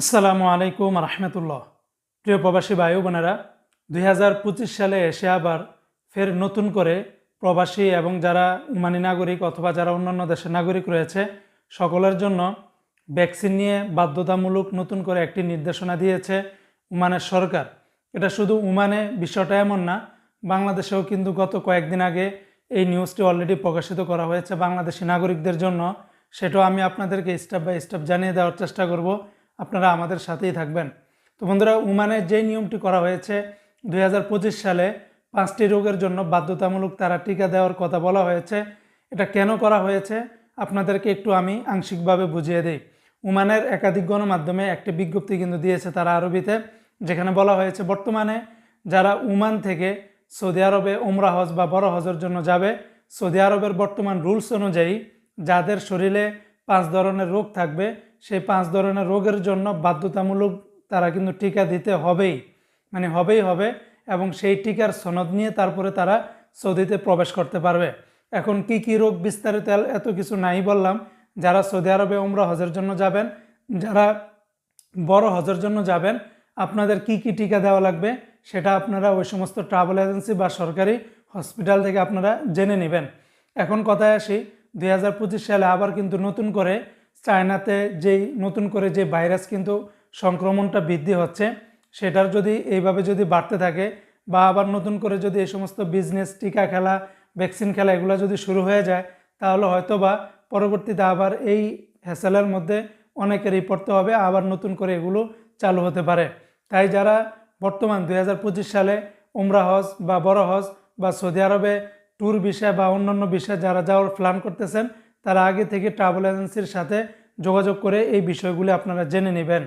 আসসালামু আলাইকুম রহমতুল্লাহ। প্রিয় প্রবাসী ভাই বোনেরা, দুই হাজার পঁচিশ সালে এসে আবার ফের নতুন করে প্রবাসী এবং যারা উমানি নাগরিক অথবা যারা অন্যান্য দেশের নাগরিক রয়েছে, সকলের জন্য ভ্যাকসিন নিয়ে বাধ্যতামূলক নতুন করে একটি নির্দেশনা দিয়েছে উমানের সরকার। এটা শুধু উমানে বিষয়টা এমন না, বাংলাদেশেও কিন্তু গত কয়েকদিন আগে এই নিউজটি অলরেডি প্রকাশিত করা হয়েছে বাংলাদেশি নাগরিকদের জন্য। সেটাও আমি আপনাদেরকে স্টেপ বাই স্টেপ জানিয়ে দেওয়ার চেষ্টা করব। আপনারা আমাদের সাথেই থাকবেন। তো বন্ধুরা উমানে যে নিয়মটি করা হয়েছে দু হাজার পঁচিশ সালে পাঁচটি রোগের জন্য বাধ্যতামূলক তারা টিকা দেওয়ার কথা বলা হয়েছে। এটা কেন করা হয়েছে? আপনাদেরকে একটু আমি আংশিকভাবে বুঝিয়ে দিই। উমানের একাধিক গণমাধ্যমে একটি বিজ্ঞপ্তি কিন্তু দিয়েছে তারা আরবিতে, যেখানে বলা হয়েছে, বর্তমানে যারা উমান থেকে সৌদি আরবে ওমরা হজ বা বড় হজের জন্য যাবে, সৌদি আরবের বর্তমান রুলস অনুযায়ী যাদের শরীরে পাঁচ ধরনের রোগ থাকবে। সেই পাঁচ ধরনের রোগের জন্য বাধ্যতামূলক তারা কিন্তু টিকা দিতে হবেই মানে হবেই হবে এবং সেই টিকার সনদ নিয়ে তারপরে তারা সৌদিতে প্রবেশ করতে পারবে। এখন কি কি রোগ বিস্তারিত এত কিছু নাই বললাম। যারা সৌদি আরবে ওমরা হজের জন্য যাবেন, যারা বড় হজের জন্য যাবেন, আপনাদের কি কি টিকা দেওয়া লাগবে সেটা আপনারা ওই সমস্ত ট্রাভেল এজেন্সি বা সরকারি হসপিটাল থেকে আপনারা জেনে নেবেন। এখন কথায় আসি দুই হাজার পঁচিশ সালে আবার কিন্তু নতুন করে চায়নাতে যেই, নতুন করে যে ভাইরাস কিন্তু সংক্রমণটা বৃদ্ধি হচ্ছে, সেটার যদি এইভাবে যদি বাড়তে থাকে বা আবার নতুন করে যদি এই সমস্ত বিজনেস টিকা খেলা ভ্যাকসিন খেলা এগুলো যদি শুরু হয়ে যায়, তাহলে হয়তো বা পরবর্তীতে আবার এই হ্যাসেলের মধ্যে অনেকেরই পড়তে হবে, আবার নতুন করে এগুলো চালু হতে পারে। তাই যারা বর্তমান দু হাজার পঁচিশ সালে উমরা হজ বা বড় হজ বা সৌদি আরবে ট্যুর বিষয় বা অন্যান্য বিষয়ে যারা যাওয়ার প্ল্যান করতেছেন, তারা আগে থেকে ট্রাভেল এজেন্সির সাথে যোগাযোগ করে এই বিষয়গুলি আপনারা জেনে নেবেন।